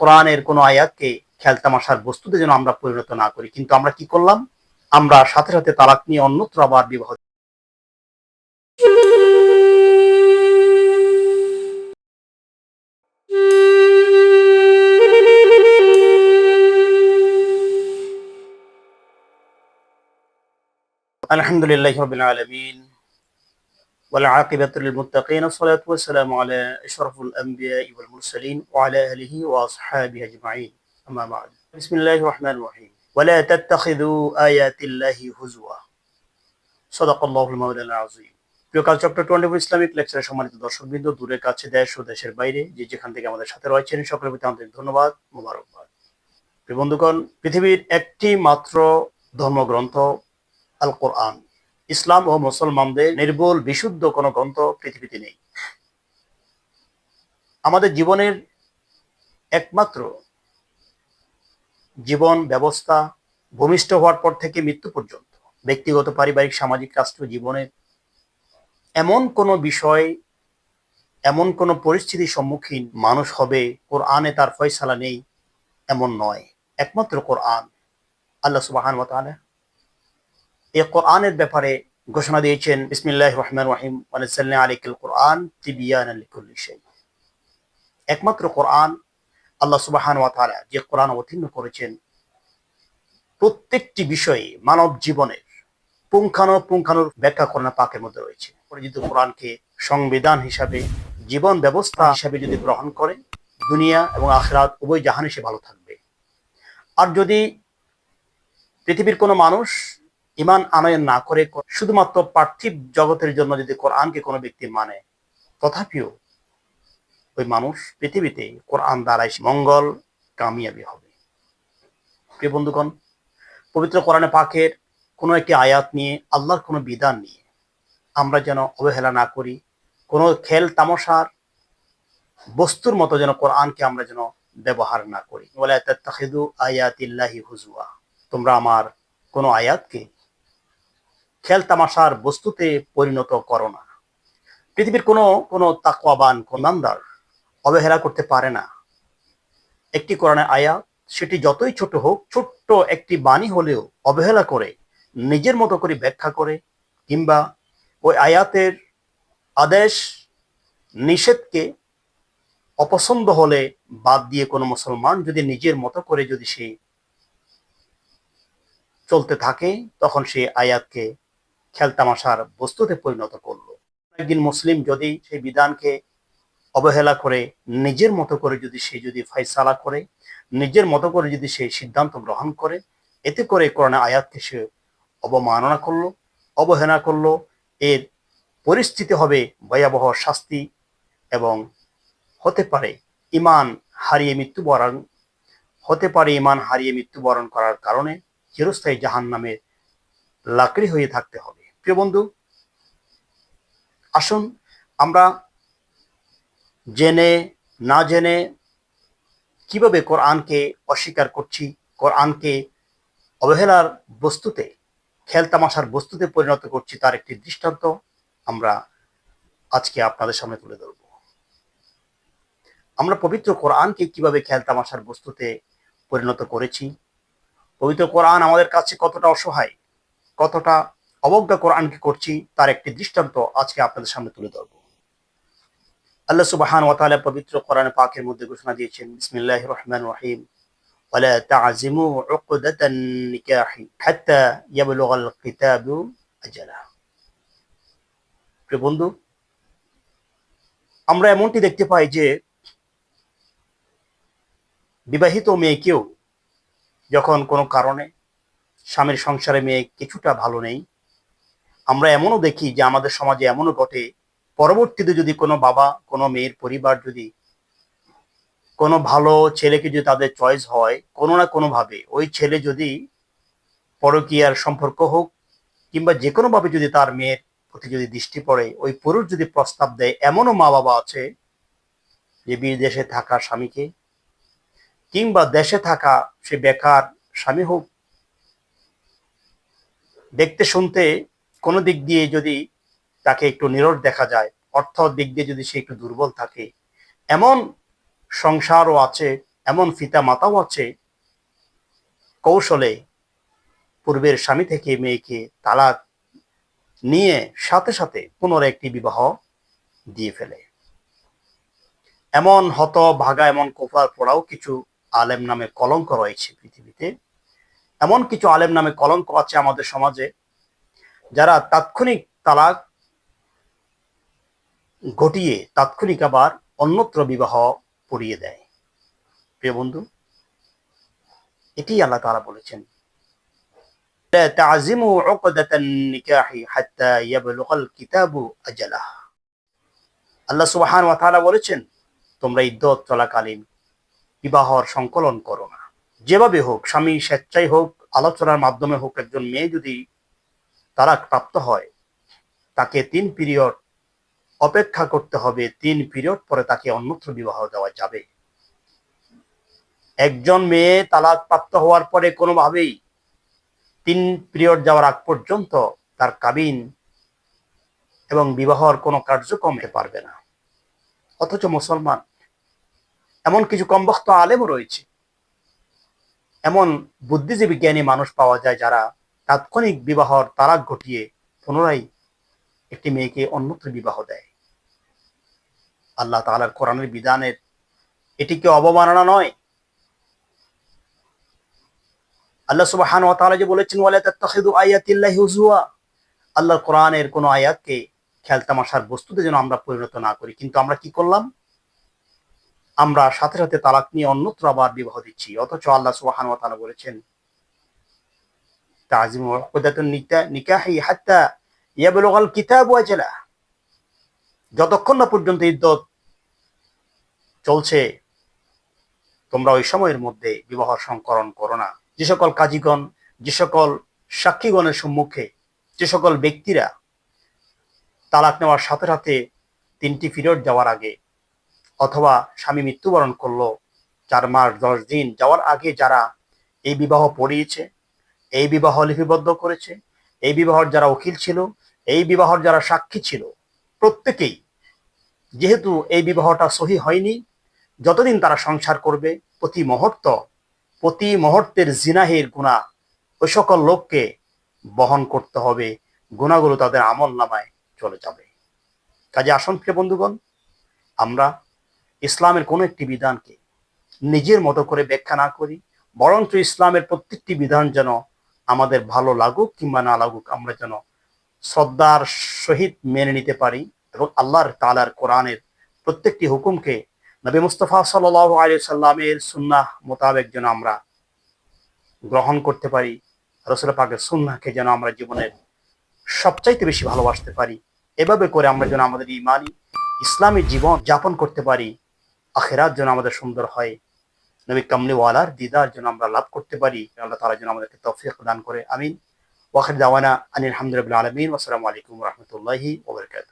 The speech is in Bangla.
কোরআনের কোনো আয়াতকে খেলতামাশার বস্তুতে যেন আমরা পরিণত না করি। কিন্তু আমরা কি করলাম? আমরা সাথে সাথে তালাক নিয়ে অন্যত্র আবার বিবাহ আলহামদুলিল্লাহ রবিল আলমিন। والعاقبة للمتقين الصلاة والسلام على أشرف الأنبياء والمرسلين وعلى آله وأصحابه أجمعين أما بعد بسم الله الرحمن الرحيم ولا تتخذوا آيات الله هزوا صدق الله المولى العظيم প্রিয় কাল চ্যাপ্টার টোয়েন্টি ইসলামিক লেকচারের সম্মানিত দর্শকবৃন্দ দূরের কাছে দেশ ও দেশের বাইরে যে যেখান থেকে আমাদের সাথে রয়েছেন সকলের প্রতি আন্তরিক ধন্যবাদ মোবারকবাদ প্রিয় বন্ধুগণ পৃথিবীর একটি মাত্র ধর্মগ্রন্থ আল কোরআন ইসলাম ও মুসলমানদের নির্ভুল বিশুদ্ধ কোনো গ্রন্থ পৃথিবীতে নেই। আমাদের জীবনের একমাত্র জীবন ব্যবস্থা ভূমিষ্ঠ হওয়ার পর থেকে মৃত্যু পর্যন্ত। ব্যক্তিগত, পারিবারিক, সামাজিক, রাষ্ট্রীয় জীবনের এমন কোনো বিষয়, এমন কোনো পরিস্থিতির সম্মুখীন মানুষ হবে, কোরআনে তার ফয়সালা নেই, এমন নয়। একমাত্র কোরআন। আল্লাহ সুবাহান তাআলা এই কোরআনের ব্যাপারে ঘোষণা দিয়েছেন বিসমিল্লাহ রহমান রহিম আলাইকাল কোরআন একমাত্র কোরআন আল্লাহ সুবহান ওয়া যে কোরআন অবতীর্ণ করেছেন, প্রত্যেকটি বিষয়ে মানব জীবনের পুঙ্খানো পুঙ্খানোর ব্যাখ্যা কোরআন পাকের মধ্যে রয়েছে। পরিচিত কোরআনকে সংবিধান হিসাবে, জীবন ব্যবস্থা হিসাবে যদি গ্রহণ করে, দুনিয়া এবং আখরাত উভয় জাহান সে ভালো থাকবে। আর যদি পৃথিবীর কোনো মানুষ ইমান আনয়ন না করে শুধুমাত্র পার্থিব জগতের জন্য যদি কোরআনকে কোনো ব্যক্তি মানে তথাপিও ওই মানুষ পৃথিবীতে কোরআন দ্বারাই মঙ্গল কামিয়াবি হবে। প্রিয় বন্ধুগণ, পবিত্র কোরআনে পাকের কোনো একটি আয়াত নিয়ে, আল্লাহর কোনো বিধান নিয়ে আমরা যেন অবহেলা না করি, কোনো খেল তামাশার বস্তুর মতো যেন কোরআনকে আমরা যেন ব্যবহার না করি। বলে আয়াতিল্লাহি হুজুয়া তোমরা আমার কোনো আয়াতকে খেল তামাশার বস্তুতে পরিণত করো না। পৃথিবীর কোনো কোনো তাকওয়াবান কোনান্দার অবহেলা করতে পারে না। একটি কোরআনের আয়াত, সেটি যতই ছোট হোক, ছোট্ট একটি বাণী হলেও অবহেলা করে, নিজের মতো করে ব্যাখ্যা করে, কিংবা ওই আয়াতের আদেশ নিষেধকে অপছন্দ হলে বাদ দিয়ে কোনো মুসলমান যদি নিজের মতো করে যদি সে চলতে থাকে, তখন সে আয়াতকে খেলতামাশার বস্তুতে পরিণত করল। একদিন মুসলিম যদি সেই বিধানকে অবহেলা করে, নিজের মতো করে যদি সে যদি ফাইসালা করে, নিজের মতো করে যদি সে সিদ্ধান্ত গ্রহণ করে, এতে করে কোরআন আয়াতকে সে অবমাননা করল, অবহেলা করল। এর পরিস্থিতি হবে ভয়াবহ শাস্তি এবং হতে পারে ইমান হারিয়ে মৃত্যুবরণ, হতে পারে ইমান হারিয়ে মৃত্যুবরণ করার কারণে চিরস্থায়ী জাহান নামের লাকড়ি হয়ে থাকতে হবে। প্রিয় বন্ধু, আসুন আমরা জেনে, না জেনে কীভাবে কোরআনকে অস্বীকার করছি, কোরআনকে অবহেলার বস্তুতে, খেলতামাশার বস্তুতে পরিণত করছি তার একটি দৃষ্টান্ত আমরা আজকে আপনাদের সামনে তুলে ধরব। আমরা পবিত্র কোরআনকে কীভাবে খেলতামাশার বস্তুতে পরিণত করেছি? পবিত্র কোরআন আমাদের কাছে কতটা অসহায়, কতটা অবজ্ঞা কোরআনকে করছি তার একটি দৃষ্টান্ত আজকে আপনাদের সামনে তুলে ধরব আল্লাহ সুবাহান ওয়াতালা পবিত্র কোরআন পাকের মধ্যে ঘোষণা দিয়েছেন বিসমিল্লাহ রহমান রহিম ولا تعزموا عقدة النكاح حتى يبلغ الكتاب أجله প্রিয় বন্ধু আমরা এমনটি দেখতে পাই যে বিবাহিত মেয়েকেও যখন কোনো কারণে স্বামীর সংসারে মেয়ে কিছুটা ভালো নেই আমরা এমনও দেখি যে আমাদের সমাজে এমনও ঘটে, পরবর্তীতে যদি কোনো বাবা, কোনো মেয়ের পরিবার যদি কোনো ভালো ছেলেকে যদি তাদের চয়েস হয়, কোনো না কোনোভাবে ওই ছেলে যদি পরকীয়ার সম্পর্ক হোক, কিংবা যে কোনোভাবে যদি তার মেয়ের প্রতি যদি দৃষ্টি পড়ে, ওই পুরুষ যদি প্রস্তাব দেয়, এমনও মা বাবা আছে যে বিদেশে থাকা স্বামীকে, কিংবা দেশে থাকা সে বেকার স্বামী হোক, দেখতে শুনতে কোনো দিক দিয়ে যদি তাকে একটু নিরট দেখা যায়, অর্থ দিক দিয়ে যদি সে একটু দুর্বল থাকে, এমন সংসারও আছে, এমন ফিতা মাতাও আছে, কৌশলে পূর্বের স্বামী থেকে মেয়েকে তালাক নিয়ে সাথে সাথে পুনরায় একটি বিবাহ দিয়ে ফেলে। এমন হত, ভাগা, এমন কোফার পড়াও কিছু আলেম নামে কলঙ্ক রয়েছে পৃথিবীতে। এমন কিছু আলেম নামে কলঙ্ক আছে আমাদের সমাজে যারা তাৎক্ষণিক তালাক ঘটিয়ে তাৎক্ষণিক আবার অন্যত্র বিবাহ পড়িয়ে দেয় প্রিয় বন্ধু এটি আল্লাহ তারা বলেছেন لا تعزموا عقدة النكاح حتى يبلغ الكتاب أجله আল্লাহ সুবহান ওয়া তাআলা বলেছেন তোমরা ইদ্যত চলাকালীন বিবাহর সংকলন করো না যেভাবে হোক স্বামী স্বেচ্ছাই হোক আলোচনার মাধ্যমে হোক একজন মেয়ে যদি তালাক প্রাপ্ত হয়। তাকে তিন পিরিয়ড অপেক্ষা করতে হবে। তিন পিরিয়ড পরে তাকে অন্যত্র বিবাহ দেওয়া যাবে। একজন মেয়ে তালাক প্রাপ্ত হওয়ার পরে কোনোভাবেই তিন পিরিয়ড যাওয়ার আগ পর্যন্ত তার কাবিন এবং বিবাহর কোনো কার্যক্রম পারবে না। অথচ মুসলমান এমন কিছু কমবক্ত আলেমও রয়েছে। এমন বুদ্ধিজীবী জ্ঞানী মানুষ পাওয়া যায় যারা তাৎক্ষণিক বিবাহর তালাক ঘটিয়ে পুনরায় একটি মেয়েকে অন্যত্র বিবাহ দেয়। আল্লাহ তাআলার কোরআনের বিধানের এটি কি অবমাননা নয়? আল্লাহ সুবহান তাআলা যে বলেছেন আল্লাহর কোরআনের কোন আয়াতকে খেলতামাশার বস্তুতে যেন আমরা পরিণত না করি। কিন্তু আমরা কি করলাম? আমরা সাথে সাথে তালাক নিয়ে অন্যত্র আবার বিবাহ দিচ্ছি। অথচ আল্লাহ সুবহান বলেছেন তাজিম উকদাতুন নিকাহি হাত্তা ইয়াবলুগাল কিতাবু আজালা যতক্ষণ না পর্যন্ত ইদ্যত চলছে, তোমরা ওই সময়ের মধ্যে বিবাহ সংকরণ করো না। যে সকল কাজীগণ, যে সকল সাক্ষীগণের সম্মুখে, যে সকল ব্যক্তিরা তালাক নেওয়ার সাথে সাথে তিনটি পিরিয়ড যাওয়ার আগে অথবা স্বামী মৃত্যুবরণ করল, চার মাস দশ দিন যাওয়ার আগে যারা এই বিবাহ পড়িয়েছে এই বিবাহ লিপিবদ্ধ করেছে, এই বিবাহর যারা উকিল ছিল, এই বিবাহর যারা সাক্ষী ছিল, প্রত্যেকেই যেহেতু এই বিবাহটা সহি হয়নি, যতদিন তারা সংসার করবে, প্রতি মুহূর্ত, প্রতি মুহূর্তের জিনাহের গুণা ওই সকল লোককে বহন করতে হবে গুণাগুলো তাদের আমল নামায় চলে যাবে। কাজে আসন প্রিয় বন্ধুগণ, আমরা ইসলামের কোনো একটি বিধানকে নিজের মতো করে ব্যাখ্যা না করি, বরঞ্চ ইসলামের প্রত্যেকটি বিধান যেন আমাদের ভালো লাগুক কিংবা না লাগুক, আমরা যেন শ্রদ্ধার সহিত মেনে নিতে পারি এবং আল্লাহর তালার কোরআনের প্রত্যেকটি হুকুমকে নবী মুস্তফা সাল আলী সাল্লামের সুন্নাহ মোতাবেক যেন আমরা গ্রহণ করতে পারি, রসুল পাকের সুন্নাহকে যেন আমরা জীবনের সবচাইতে বেশি ভালোবাসতে পারি। এভাবে করে আমরা যেন আমাদের ইমানি ইসলামী জীবন যাপন করতে পারি, আখেরাত যেন আমাদের সুন্দর হয়। নবী কামলিওয়ালার দিদার জন্য আমরা লাভ করতে পারি, আল্লাহ তালা যেন আমাদেরকে তফিক প্রদান করে, আমিন। ওয়াখির দাওয়ানা আনিল আলহামদুলিল্লাহ আলমিন আসসালামু আলাইকুম রহমতুল্লাহি ওবরকাত